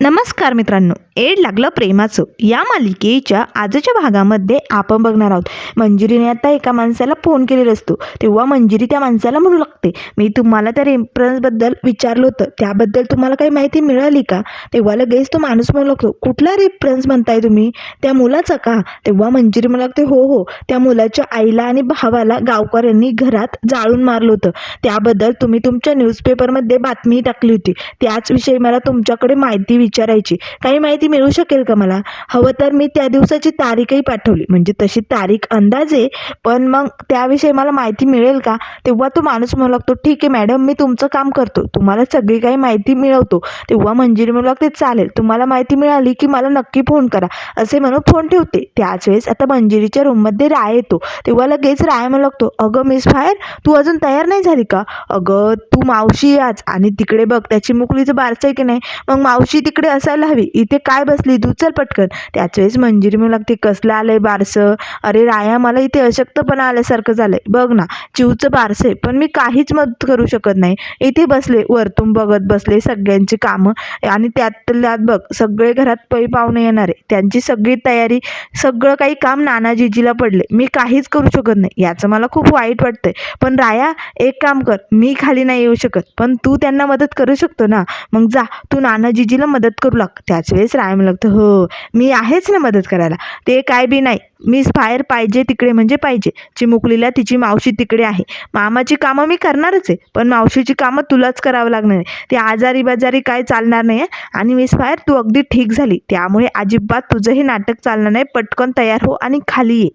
नमस्कार मित्रांनो. एड लागलं प्रेमाचं. या मालिकेच्या आजच्या भागामध्ये आपण बघणार आहोत. मंजिरीने आता एका माणसाला फोन केलेला असतो. तेव्हा मंजिरी त्या माणसाला म्हणू लागते मी तुम्हाला त्या रेफरन्सबद्दल विचारलं होतं. त्याबद्दल तुम्हाला काही माहिती मिळाली का? तेव्हा लगेच तो माणूस म्हणू लागतो कुठला रेफरन्स म्हणताय तुम्ही? त्या मुलाचा का? तेव्हा मंजिरी म्हणू लागते हो हो. त्या मुलाच्या आईला आणि भावाला गावकऱ्यांनी घरात जाळून मारलं होतं. त्याबद्दल तुम्ही तुमच्या न्यूजपेपरमध्ये बातमी टाकली होती. त्याच विषयी मला तुमच्याकडे माहिती विचारायची. काही माहिती मिळू शकेल का मला? हवं तर मी त्या दिवसाची तारीखही पाठवली. म्हणजे तशी तारीख अंदाजे पण मग त्याविषयी मला माहिती मिळेल का? तेव्हा तो माणूस म्हणू लागतो ठीक आहे मॅडम मी तुमचं काम करतो. तुम्हाला सगळी काही माहिती मिळवतो. तेव्हा मंजिरी म्हणू लागते चालेल तुम्हाला माहिती मिळाली की मला नक्की फोन करा. असे म्हणून फोन ठेवते. त्याच वेळेस आता मंजिरीच्या रूममध्ये राय येतो. तेव्हा लगेच राय म्हणू लागतो अगं मिस फायर तू अजून तयार नाही झाली का? अगं तू मावशी आज आणि तिकडे बघ त्याची मुकलीचं बारसं आहे की नाही? मग मावशी तिकडे असायला हवी. इथे काय काय बसली? तू चल पटकन. त्याच वेळेस मंजिरी म्हणू लागते कसलं आलंय बारसं? अरे राया मला इथे अशक्तपणा आल्यासारखं झालंय. बघ ना चिवचं बारसं आहे पण मी काहीच मदत करू शकत नाही. इथे बसले वरतून बघत बसले सगळ्यांची कामं. आणि त्यात त्यात बघ सगळे घरात पै पाहुणे येणार. आहे त्यांची सगळी तयारी सगळं काही काम नानाजीजीला पडले. मी काहीच करू शकत नाही. याचं मला खूप वाईट वाटतंय. पण राया एक काम कर मी खाली नाही येऊ शकत. पण तू त्यांना मदत करू शकतो ना? मग जा तू नानाजीजीला मदत करू लाग. त्याच वेळेस राया म्हणू लागतं. हो मी आहेच ना मदत करायला. ते काय बी नाही. मीच बाहेर पाहिजे तिकडे म्हणजे पाहिजे. चिमुकलीला तिची मावशी तिकडे आहे. मामाची कामं मी करणारच आहे. पण मावशीची कामं तुलाच करावं लागणार आहे. ते आजारी बाजारी काय चालणार नाही आहे आणि मिस फायर तू अगदी ठीक झाली. त्यामुळे अजिबात तुझंही नाटक चालणार नाही. पटकन तयार हो आणि खाली ये.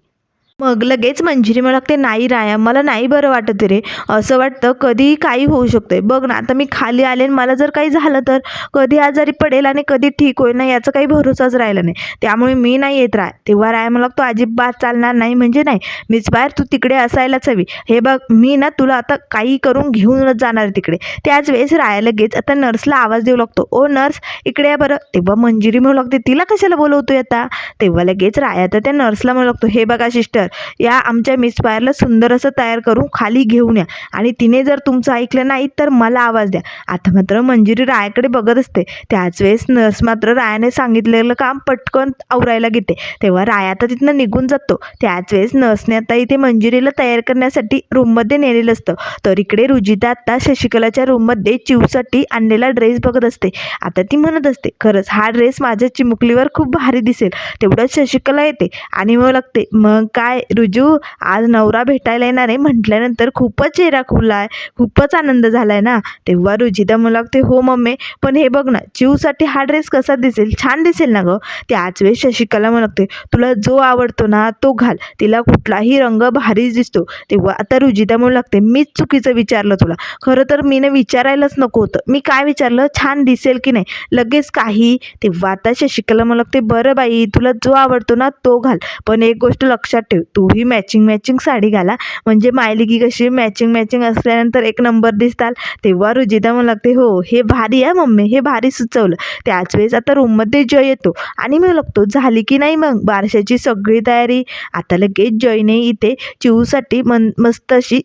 मग लगेच मंजिरी मला लागते नाही राया मला नाही बरं वाटत रे. असं वाटतं कधीही काही होऊ शकतंय. बघ ना आता मी खाली आले आणि मला जर काही झालं तर कधी आजारी पडेल आणि कधी ठीक होईल ना याचा काही भरोसाच राहिला नाही. त्यामुळे मी नाही येत राय. तेव्हा राया मला लागतो अजिबात चालणार नाही म्हणजे नाही. मीच बाहेर तू तिकडे असायलाच हवी. हे बघ मी ना तुला आता काही करून घेऊनच जाणार तिकडे. त्याच वेळेस राया लगेच आता नर्सला आवाज देऊ लागतो ओ नर्स इकडे या बरं. तेव्हा मंजिरी म्हणू लागते तिला कशाला बोलवतोय आता? तेव्हा लगेच राया तर त्या नर्सला म्हणू लागतो हे बघा सिस्टर या आमच्या मिस फायरला सुंदर असं तयार करून खाली घेऊन या. आणि तिने जर तुमचं ऐकलं नाही तर मला आवाज द्या. आता मात्र मंजिरी रायाकडे बघत असते. त्याच वेळेस नर्स मात्र रायाने सांगितलेलं काम पटकन आवरायला घेते. तेव्हा राया आता तिथनं निघून जातो. त्याच वेळेस नर्सने आता इथे मंजिरीला तयार करण्यासाठी रूममध्ये नेलेलं असतं. तर इकडे रुजिता आता शशिकलाच्या रूममध्ये चिवसाठी आणलेला ड्रेस बघत असते. आता ती म्हणत असते खरंच हा ड्रेस माझ्या चिमुकलीवर खूप भारी दिसेल. तेवढंच शशिकला येते आणि मग लागते. मग काय रुजू आज नवरा भेटायला येणार आहे. म्हटल्यानंतर खूपच चेहरा खुला आहे खूपच आनंद झालाय ना? तेव्हा रुजिता मला लागते हो मम्मी पण हे बघ ना चिवसाठी हा ड्रेस कसा दिसेल? छान दिसेल ना गं? त्याच वेळेस शशिकला मला लागते तुला जो आवडतो ना तो घाल. तिला कुठलाही रंग भारीच दिसतो. तेव्हा आता रुजिता म्हणू लागते मीच चुकीचं विचारलं तुला. खरं तर मीनं विचारायलाच नको होतं. मी काय विचारलं? छान दिसेल की नाही? लगेच काही. तेव्हा आता शशिकला मला लागते बरं बाई तुला जो आवडतो ना तो घाल. पण एक गोष्ट लक्षात ठेव तूही मॅचिंग मॅचिंग साडी घाला. म्हणजे मायलिकी कशी मॅचिंग मॅचिंग असल्यानंतर एक नंबर दिसताल. तेव्हा रुजिता मला लागते हो हे भारी आहे मम्मी हे भारी सुचवलं. त्याच वेळेस आता रूममध्ये जय येतो. आणि मी लागतो झाली की नाही मग? बारशाची सगळी तयारी. आता लगेच जयने इथे चिवसाठी मन मस्त अशी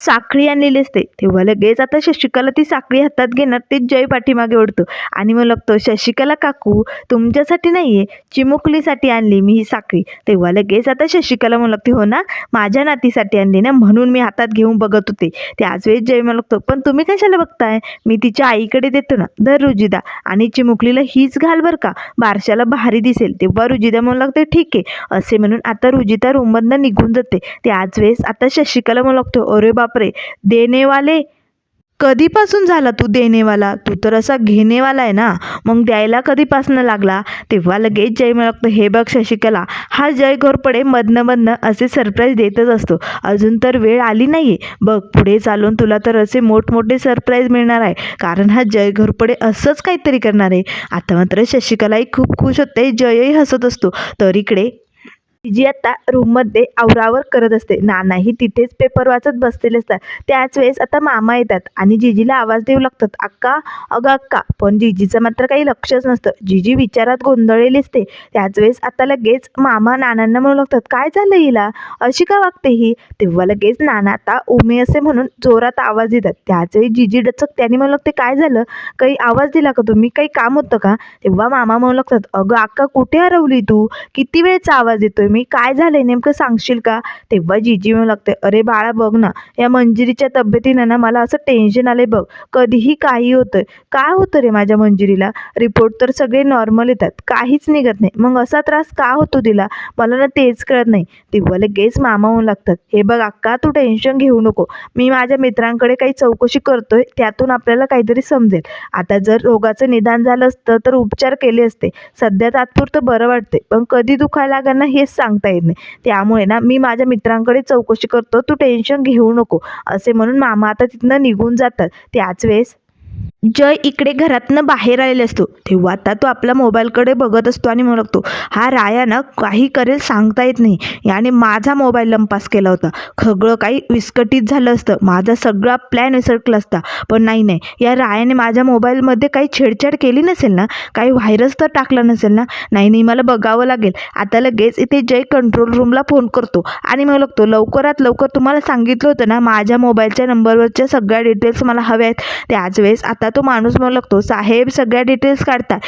साखळी आणलेली असते. तेव्हा लगेच आता शशिकला ती साखळी हातात घेणार ते जय पाठीमागे ओढतो. आणि मग लागतो शशिकला काकू तुमच्यासाठी नाही आहे चिमुकलीसाठी आणली मी ही साखळी. तेव्हा लगेच आता शशिकला म्हणू लागते हो ना माझ्या नातीसाठी आणली ना म्हणून मी हातात घेऊन बघत होते. त्याच वेळेस जय म्हणू लागतो पण तुम्ही कशाला बघताय? मी तिच्या आईकडे देतो ना दर रुजिदा. आणि चिमुकलीला हीच घाल बरं का बारशाला भारी दिसेल. तेव्हा रुजिदा म्हणू लागते ठीक आहे. असे म्हणून आता रुजिता रूममधनं निघून जाते. त्याच वेळेस आता शशिकला म्हणू लागतो अरे बाप बापरे देणेवाले? कधीपासून झाला तू देणेवाला? तू तर असा घेणेवाला आहे ना? मग द्यायला कधीपासून लागला? तेव्हा लगेच जय मला हे बघ शशिकला हा जय घोरपडे मधनं मधनं असे सरप्राईज देतच असतो. अजून तर वेळ आली नाही आहे बघ पुढे चालून तुला तर असे मोठमोठे सरप्राईज मिळणार आहे. कारण हा जय घोरपडे असंच काहीतरी करणार आहे. आता मात्र शशिकलाही खूप खुश होते. जयही हसत असतो. तर इकडे जी आता रूममध्ये आवरावर करत असते. नानाही तिथेच पेपर वाचत बसलेले असतात. त्याच वेळेस आता मामा येतात आणि जिजीला आवाज देऊ लागतात. अक्का अगं अक्का. पण जिजीचं मात्र काही लक्षच नसतं. जिजी विचारात गोंधळलेली असते. त्याच वेळेस आता लगेच मामा नानांना म्हणू लागतात काय झालं हिला? अशी का वागते ही? तेव्हा लगेच नाना आता उमे असे म्हणून जोरात आवाज देतात. त्याच वेळी जिजी डचक त्यांनी म्हणू लागते काय झालं? काही आवाज दिला का तुम्ही? काही काम होतं का? तेव्हा मामा म्हणू लागतात अगं अक्का कुठे हरवली तू? किती वेळचा आवाज येतोय? मी काय झालंय? नेमकं सांगशील का? तेव्हा जीजी येऊ लागते अरे बाळा बघ ना या मंजिरीच्या तब्येतीनं ना मला असं टेन्शन आलंय बघ. कधीही काही होतंय. काय होतं रे माझ्या मंजिरीला? रिपोर्ट तर सगळे नॉर्मल येतात. काहीच निघत नाही. मग असा त्रास का होतो तिला? मला ना तेच कळत नाही. तेव्हा लगेच मामा होऊन लागतात हे बघ अक्का तू टेन्शन घेऊ नको. मी माझ्या मित्रांकडे काही चौकशी करतोय त्यातून आपल्याला काहीतरी समजेल. आता जर रोगाचं निदान झालं असतं तर उपचार केले असते. सध्या तात्पुरतं बरं वाटते पण कधी दुखायला लागेल ना हेच सांगता येत नाही. त्यामुळे ना मी माझ्या मित्रांकडे चौकशी करतो. तू टेन्शन घेऊ नको. असे म्हणून मामा आता तिथनं निघून जातात. त्याच वेळेस जय इकडे घरातनं बाहेर आलेला असतो. तेव्हा आता तो आपल्या मोबाईलकडे बघत असतो आणि म्हणतो लागतो हा रायानं काही करेल सांगता येत नाही. याने माझा मोबाईल लंपास केला होता. सगळं काही विस्कटीत झालं असतं. माझा सगळा प्लॅन विसरकला असता. पण नाही नाही. या रायाने माझ्या मोबाईलमध्ये काही छेडछाड केली नसेल ना? काही व्हायरस तर टाकला नसेल ना? नाही नाही. मला बघावं लागेल. आता लगेच इथे जय कंट्रोल रूमला फोन करतो. आणि मग लागतो लवकरात लवकर तुम्हाला सांगितलं होतं ना माझ्या मोबाईलच्या नंबरवरच्या सगळ्या डिटेल्स मला हव्या आहेत. त्याच वेळेस आता तो माणूस मग लागतो साहेब सगळ्या डिटेल्स काढता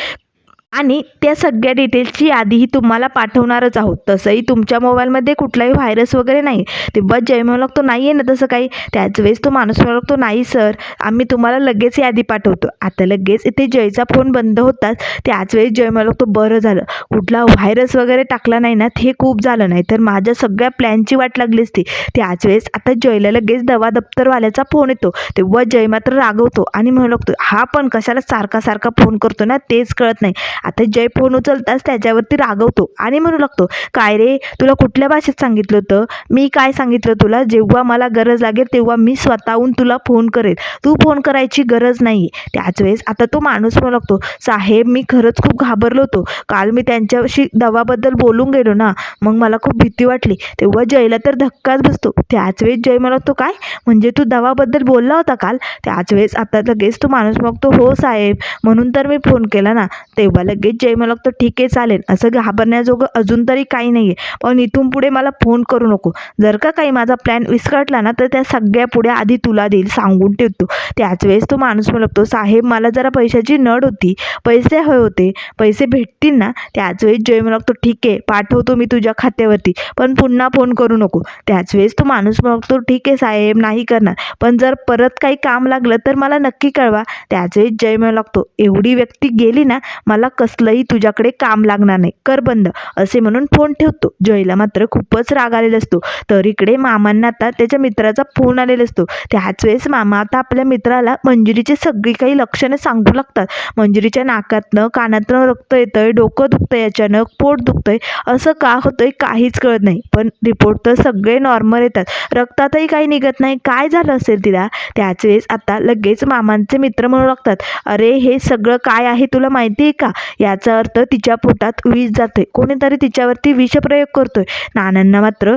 आणि त्या सगळ्या डिटेल्सची यादीही तुम्हाला पाठवणारच आहोत. तसंही तुमच्या मोबाईलमध्ये कुठलाही व्हायरस वगैरे नाही. तेव्हा जय म्हणू लागतो नाही आहे ना तसं काही. त्याच वेळेस तो माणूस म्हणू लागतो नाही सर आम्ही तुम्हाला लगेच यादी पाठवतो. आता लगेच इथे जयचा फोन बंद होताच त्याच वेळेस जय म्हणू लागतो बरं झालं. कुठला व्हायरस वगैरे टाकला नाही ना ते खूप झालं. नाही तर माझ्या सगळ्या प्लॅनची वाट लागली असती. त्याच वेळेस आता जयला लगेच दवा दप्तरवाल्याचा फोन येतो. तेव्हा जय मात्र रागवतो आणि म्हणू लागतो हा पण कशाला सारखा सारखा फोन करतो ना तेच कळत नाही. आता जय फोन उचलताच त्याच्यावरती रागवतो आणि म्हणू लागतो काय रे तुला कुठल्या भाषेत सांगितलं होतं? मी काय सांगितलं तुला? जेव्हा मला गरज लागेल तेव्हा मी स्वतःहून तुला फोन करेल. तू फोन करायची गरज नाही. त्याच वेळेस आता तो माणूस म्हणू लागतो साहेब मी खरंच खूप घाबरलो होतो. काल मी त्यांच्याशी दवाबद्दल बोलून गेलो ना मग मला खूप भीती वाटली. तेव्हा जयला तर धक्काच बसतो. त्याच वेळेस जय म्हणू लागतो काय? म्हणजे तू दवाबद्दल बोलला होता काल? त्याच वेळेस आता लगेच तो माणूस मग तो हो साहेब म्हणून तर मी फोन केला ना. तेव्हा लगेच जय मला लागतो ठीक आहे चालेल. असं घाबरण्याजोगं अजून तरी काही नाही आहे पण इथून पुढे मला फोन करू नको. जर का काही माझा प्लॅन विस्कटला ना तर त्या सगळ्या पुढे आधी तुला देईल सांगून ठेवतो. त्याच वेळेस तो माणूस मला लागतो साहेब मला जरा पैशाची नड होती. पैसे हवे होते. पैसे भेटतील ना? त्याच वेळेस जय म्हणू लागतो ठीक आहे पाठवतो मी तुझ्या खात्यावरती. पण पुन्हा फोन करू नको. त्याच वेळेस तो माणूस म्हणतो ठीक आहे साहेब नाही करणार. पण जर परत काही काम लागलं तर मला नक्की कळवा. त्याच वेळेस जय म्हणू लागतो एवढी व्यक्ती गेली ना मला कसलंही तुझ्याकडे काम लागणार नाही. कर बंद. असे म्हणून फोन ठेवतो. जयला मात्र खूपच राग आलेला असतो. तर इकडे मामांना आता त्याच्या मित्राचा फोन आलेला असतो. त्याच वेळेस मामा आता आपल्या मित्राला मंजुरीची सगळी काही लक्षणं सांगू लागतात. मंजुरीच्या नाकातनं कानातनं रक्त येतंय डोकं दुखतंय अचानक पोट दुखतंय. असं का होतंय काहीच कळत नाही. पण रिपोर्ट तर सगळे नॉर्मल येतात. रक्तातही काही निघत नाही. काय झालं असेल तिला? त्याच वेळेस आता लगेच मामांचे मित्र म्हणू लागतात. अरे हे सगळं काय आहे तुला माहिती आहे का? याचा अर्थ तिच्या पोटात विष जाते कोणीतरी तिच्यावरती विषप्रयोग करतोय. नानांना मात्र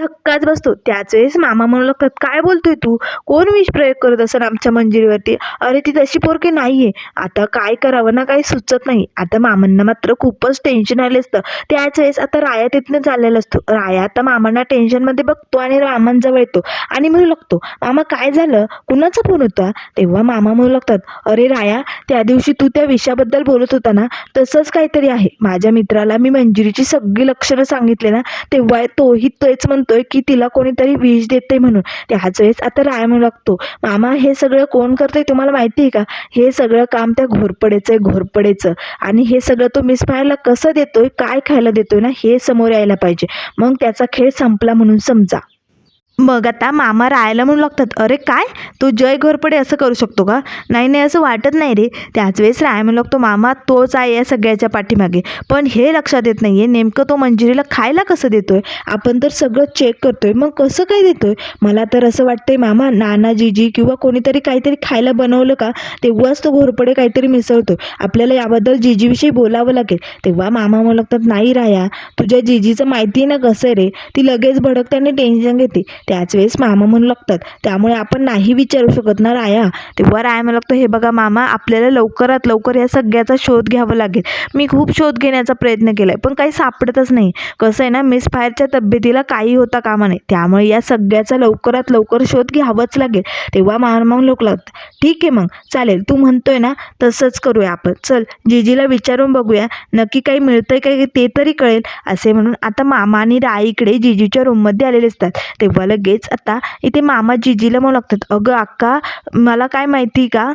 धक्काच बसतो. त्याच वेळेस मामा म्हणू लागतात काय बोलतोय तू? कोण विष प्रयोग करत असेल आमच्या मंजिरीवरती अरे ती तशी पोरकी नाहीये. आता काय करावं ना काही सुचत नाही. आता मामांना मात्र खूपच टेन्शन आले असतं. त्याच वेळेस आता राया तिथनं चाललेला असतो. राया आता मामांना टेन्शनमध्ये बघतो आणि मामांजवळ येतो. आणि म्हणू लागतो मामा काय झालं? कुणाचा फोन होता? तेव्हा मामा म्हणू लागतात अरे राया त्या दिवशी तू त्या विषयाबद्दल बोलत होता ना? तसंच काहीतरी आहे. माझ्या मित्राला मी मंजिरीची सगळी लक्षणं सांगितले ना तेव्हा तोही तेच म्हणतोय की तिला कोणीतरी विष देते म्हणून. त्याच वेळेस आता राय म्हणू लागतो. मामा हे सगळं कोण करतंय तुम्हाला माहिती आहे का? हे सगळं काम त्या घोरपडेचं आहे घोरपडेचं. आणि हे सगळं तो मिस पाहायला कसं देतोय काय खायला देतोय ना हे समोर यायला पाहिजे. मग त्याचा खेळ संपला म्हणून समजा. मग आता मामा राहायला म्हणू लागतात अरे काय? तू जय घोरपडे असं करू शकतो का? नाही नाही असं वाटत नाही रे. त्याच वेळेस राय म्हणू लागतो मामा तोच आहे या सगळ्याच्या पाठीमागे. पण हे लक्षात येत नाही आहे नेमकं तो मंजिरीला खायला कसं देतो आहे आपण तर सगळं चेक करतो आहे मग कसं काय आहे मला तर असं वाटतंय मामा नाना जीजी किंवा कोणीतरी काहीतरी खायला बनवलं का? तेव्हाच तो घोरपडे काहीतरी मिसळतो आपल्याला याबद्दल जीजीविषयी बोलावं लागेल. तेव्हा मामा म्हणू लागतात नाही राया तुझ्या जीजीचं माहिती आहे ना कसं आहे रे? ती लगेच भडकते आणि टेन्शन घेते. त्याच वेळेस मामा म्हणू लागतात. त्यामुळे आपण नाही विचारू शकत ना राया. तेव्हा राया म्हणू लागतो हे बघा मामा आपल्याला लवकरात लवकर या सगळ्याचा शोध घ्यावा लागेल. मी खूप शोध घेण्याचा प्रयत्न केला आहे पण काही सापडतच नाही. कसं आहे ना मिस फायरच्या तब्येतीला काही होता कामा नाही त्यामुळे या सगळ्याचा लवकरात लवकर शोध घ्यावाच लागेल. तेव्हा मामा लोक लागतात ठीक आहे मग चालेल. तू म्हणतोय ना तसंच करूया आपण. चल जीजीला विचारून बघूया. नक्की काही मिळतंय काही ते तरी कळेल. असे म्हणून आता मामा आणि राई इकडे जीजीच्या रूममध्ये आलेले असतात. तेव्हा लगेच आता इथे मामा जिजीला म्हणू लागतात. अगं अक्का मला काय माहिती का?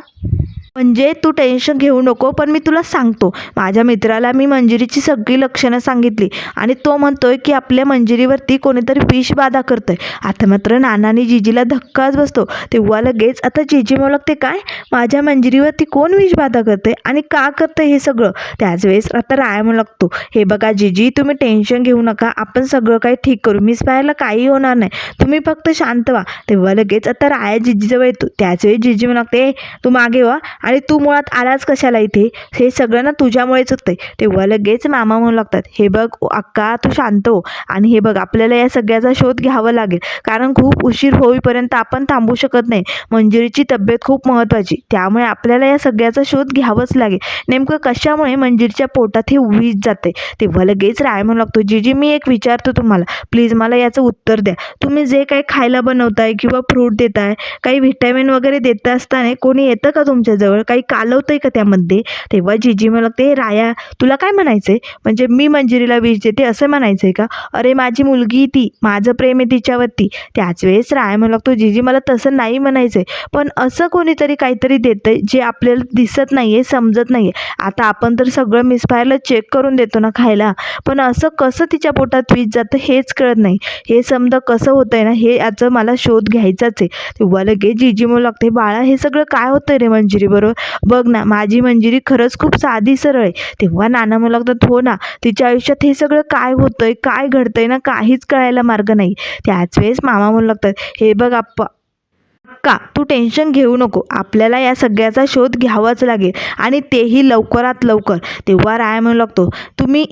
म्हणजे तू टेन्शन घेऊ नको पण मी तुला सांगतो. माझ्या मित्राला मी मंजिरीची सगळी लक्षणं सांगितली आणि तो म्हणतोय की आपल्या मंजिरीवरती कोणीतरी विष बाधा करतोय. आता मात्र नानाने जिजीला धक्काच बसतो. तेव्हा लगेच आता जिजी म्हणू लागते काय? माझ्या मंजिरीवरती कोण विष बाधा करते आणि का करतंय हे सगळं? त्याच वेळेस आता राया म्हणू लागतो हे बघा जिजी तुम्ही टेन्शन घेऊ नका. आपण सगळं काही ठीक करू. मिस पाहायला काही होणार नाही. तुम्ही फक्त शांत व्हा. तेव्हा लगेच आता राया जिजीजवळ येतो. त्याच वेळी जिजी म्हणू लागते तू मागे व्हा. आणि तू मुळात आलाच कशाला इथे? हे सगळं ना तुझ्यामुळेच होतंय तेव्हा लगेच मामा म्हणू लागतात हे बघ अक्का तू शांत हो. आणि हे बघ आपल्याला या सगळ्याचा शोध घ्यावा लागेल. कारण खूप उशीर होईपर्यंत आपण थांबू शकत नाही. मंजिरीची तब्येत खूप महत्त्वाची. त्यामुळे आपल्याला या सगळ्याचा शोध घ्यावाच लागेल. नेमकं कशामुळे मंजिरीच्या पोटात हे वीज जाते तेव्हा लगेच राय म्हणू लागतो जीजी मी एक विचारतो तुम्हाला. प्लीज मला याचं उत्तर द्या. तुम्ही जे काही खायला बनवताय किंवा फ्रूट देताय काही व्हिटॅमिन वगैरे देत असताना कोणी येतं का तुमच्याजवळ? काही कालवतं आहे का त्यामध्ये? तेव्हा जीजी मला लागते राया तुला काय म्हणायचं आहे म्हणजे मी मंजिरीला विष देते असं म्हणायचं आहे का? अरे माझी मुलगी ती माझं प्रेम आहे तिच्यावरती. त्याच वेळेस राया म्हणू लागतो जीजी मला तसं नाही म्हणायचं आहे पण असं कोणीतरी काहीतरी देतंय जे आपल्याला दिसत नाही आहे समजत नाही आहे आता आपण तर सगळं मिसफायरला चेक करून देतो ना खायला. पण असं कसं तिच्या पोटात वीज जातं हेच कळत नाही. हे समजा कसं होतंय ना हे याचं मला शोध घ्यायचाच आहे. तेव्हा लगेच जीजी म्हणू लागते बाळा हे सगळं काय होतं रे मंजिरीबरोबर? बरोबर बघ ना माझी मंजिरी खरंच खूप साधी सरळ आहे. तेव्हा नाना मला लागतात हो ना तिच्या आयुष्यात हे सगळं काय होतंय काय घडतंय ना काहीच कळायला मार्ग नाही. त्याच वेळेस मामा म्हणू लागतात हे बघ आप्पा का तू टेन्शन घेऊ नको. आपल्याला या सगळ्याचा शोध घ्यावाच लागेल आणि तेही लवकरात लवकर. तेव्हा राय म्हणू लागतो तुम्ही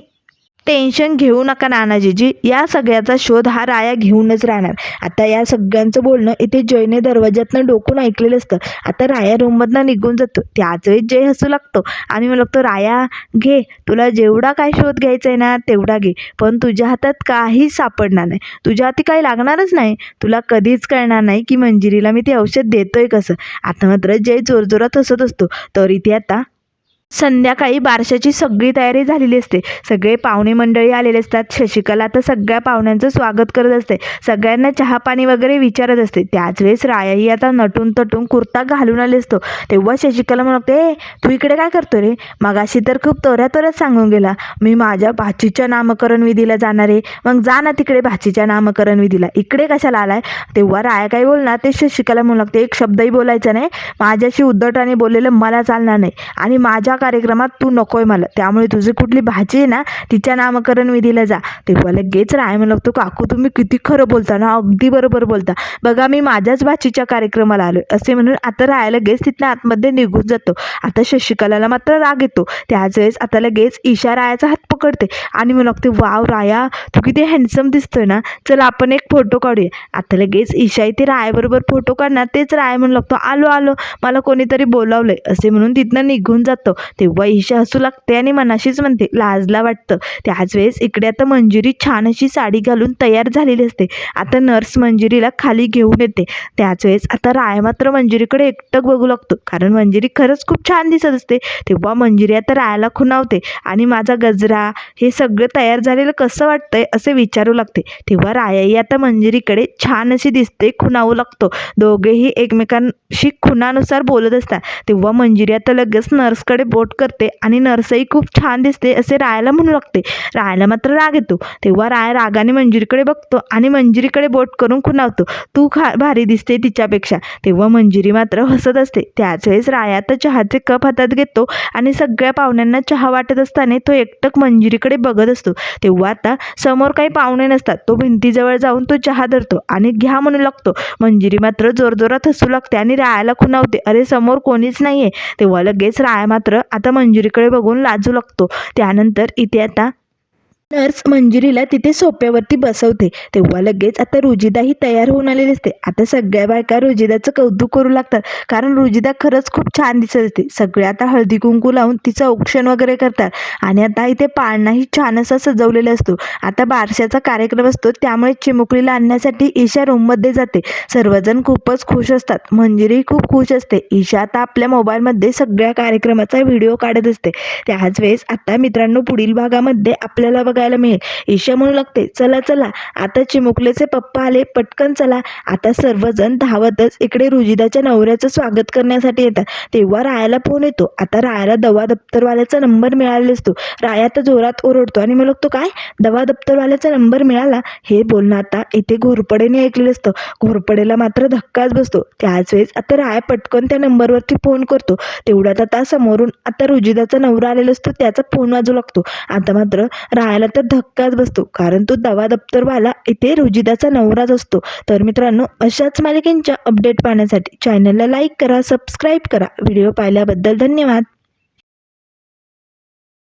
टेन्शन घेऊ नका नानाजीजी. या सगळ्याचा शोध हा राया घेऊनच राहणार. आता या सगळ्यांचं बोलणं इथे जयने दरवाज्यातनं डोकून ऐकलेलं असतं. आता राया रूममधनं निघून जातो. त्याच वेळेस जय हसू लागतो. आणि मग लागतो राया घे. तुला जेवढा काय शोध घ्यायचा आहे ना तेवढा घे. पण तुझ्या हातात काहीच सापडणार नाही. तुझ्या हाती काही लागणारच नाही. तुला कधीच कळणार नाही की मंजिरीला मी ते औषध देतोय कसं. आता मात्र जय जोरजोरात हसत असतो. तर इथे आता संध्याकाळी बारशाची सगळी तयारी झालेली असते. सगळे पाहुणे मंडळी आलेले असतात. शशिकला तर सगळ्या पाहुण्यांचं स्वागत करत असते. सगळ्यांना चहा पाणी वगैरे विचारत असते. त्याच वेळेस रायाही आता नटून तटून कुर्ता घालून आले असतो. तेव्हा शशिकला म्हणते ए तू इकडे काय करतो रे? मगाशी तर खूप तोऱ्या तोऱ्यात सांगून गेला. मी माझ्या भाचीच्या नामकरण विधीला जाणार आहे. मग जा ना तिकडे भाचीच्या नामकरण विधीला इकडे कशाला आलाय? तेव्हा राया काय बोलणार? ते शशिकला म्हणू लागते एक शब्दही बोलायचा नाही. माझ्याशी उद्धटाने बोललेलं मला चालणार नाही. आणि माझ्या कार्यक्रमात तू नको आहे मला. त्यामुळे तुझी कुठली भाजी आहे ना तिच्या नामकरण विधीला जा. तेव्हा लगेच राय म्हणू लागतो काकू तुम्ही किती खरं बोलता ना अगदी बरोबर बोलता. बघा मी माझ्याच भाचीच्या कार्यक्रमाला आलो असे म्हणून आता राय लगेच तिथनं आतमध्ये निघून जातो. आता शशिकलाला मात्र राग येतो. त्याच वेळेस आता लगेच ईशा रायाचा हात पकडते आणि म्हणू लागते वाव राया तू किती हँडसम दिसतोय ना. चल आपण एक फोटो काढूया. आता लगेच ईशा इथे रायाबरोबर फोटो काढणार. तेच राय म्हणू लागतो आलो आलो. मला कोणीतरी बोलावलंय. असे म्हणून तिथनं निघून जातो. तेव्हा ईशा हसू लागते आणि मनाशीच म्हणते लाजला वाटतं. त्याच वेळेस इकडे आता मंजिरी छान अशी साडी घालून तयार झालेली असते. आता नर्स मंजिरीला खाली घेऊन येते. त्याच वेळेस आता राय मात्र मंजिरीकडे एकटक बघू लागतो. कारण मंजिरी खरंच खूप छान दिसत असते. तेव्हा मंजिरी आता रायाला खुणावते आणि माझा गजरा हे सगळं तयार झालेलं कसं वाटतंय असे विचारू लागते. तेव्हा रायाही आता मंजिरीकडे छान अशी दिसते खुणावू लागतो. दोघेही एकमेकांशी खुणानुसार बोलत असतात. तेव्हा मंजिरी आता लगेच नर्सकडे सपोर्ट करते आणि नर्सही खूप छान दिसते असे रायाला म्हणू लागते. रायाला मात्र राग येतो. तेव्हा राया रागाने मंजिरीकडे बघतो आणि मंजिरीकडे बोट करून खुणावतो. तू खा भारी दिसते तिच्यापेक्षा. तेव्हा मंजिरी मात्र हसत असते. त्याच वेळेस राया तर चहाचे कप हातात घेतो आणि सगळ्या पाहुण्यांना चहा वाटत असताना तो एकटक मंजिरीकडे बघत असतो. तेव्हा आता समोर काही पाहुणे नसतात. तो भिंतीजवळ जाऊन तो चहा धरतो आणि घ्या म्हणू लागतो. मंजिरी मात्र जोरजोरात हसू लागते आणि रायाला खुणावते. अरे समोर कोणीच नाही आहे तेव्हा लगेच राया मात्र आता मंजुरीकडे बघून लाजू लागतो. त्यानंतर इथे आता नर्स मंजिरीला तिथे सोप्यावरती बसवते. तेव्हा लगेच आता रुजिदाही तयार होऊन आलेली असते. आता सगळ्या बायका रुजिदाचं कौतुक करू लागतात. कारण रुजिदा खरंच खूप छान दिसत असते. सगळे आता हळदी कुंकू लावून तिचं औक्षण वगैरे करतात. आणि आता इथे पाळणाही छान असा सजवलेला असतो. आता बारशाचा कार्यक्रम असतो. त्यामुळे चिमुकलीला आणण्यासाठी ईशा रूममध्ये जाते. सर्वजण खूपच खुश असतात. मंजिरी खूप खुश असते. ईशा आता आपल्या मोबाईलमध्ये सगळ्या कार्यक्रमाचा व्हिडिओ काढत असते. त्याच वेळेस आता मित्रांनो पुढील भागामध्ये आपल्याला बघा बघायला मिळेल. ईशा म्हणू लागते चला चला आता चिमुकलेचे पप्पा आले पटकन चला. आता सर्वजण धावतच इकडे रुजिदाच्या नवऱ्याचं स्वागत करण्यासाठी येतात. तेव्हा रायाला फोन येतो. आता रायाला दवा दप्तरवाल्याचा नंबर मिळालेला असतो. राया तर जोरात ओरडतो आणि मग तो काय? दवा दप्तरवाल्याचा नंबर मिळाला? हे बोलणं आता इथे घोरपडेने ऐकलेलं असतं. घोरपडेला मात्र धक्काच बसतो. त्याच वेळेस आता राया पटकन त्या नंबरवरती फोन करतो. तेवढ्यात आता समोरून आता रुजिदाचा नवरा आलेला असतो त्याचा फोन वाजू लागतो. आता मात्र रायाला तर धक्काच बसतो. कारण तो दवा दप्तरवाला इथे रुजिदाचा नवराच असतो. तर मित्रांनो अशाच मालिकेंच्या अपडेट पाहण्यासाठी चॅनलला लाईक करा सबस्क्राईब करा. व्हिडिओ पाहिल्याबद्दल धन्यवाद.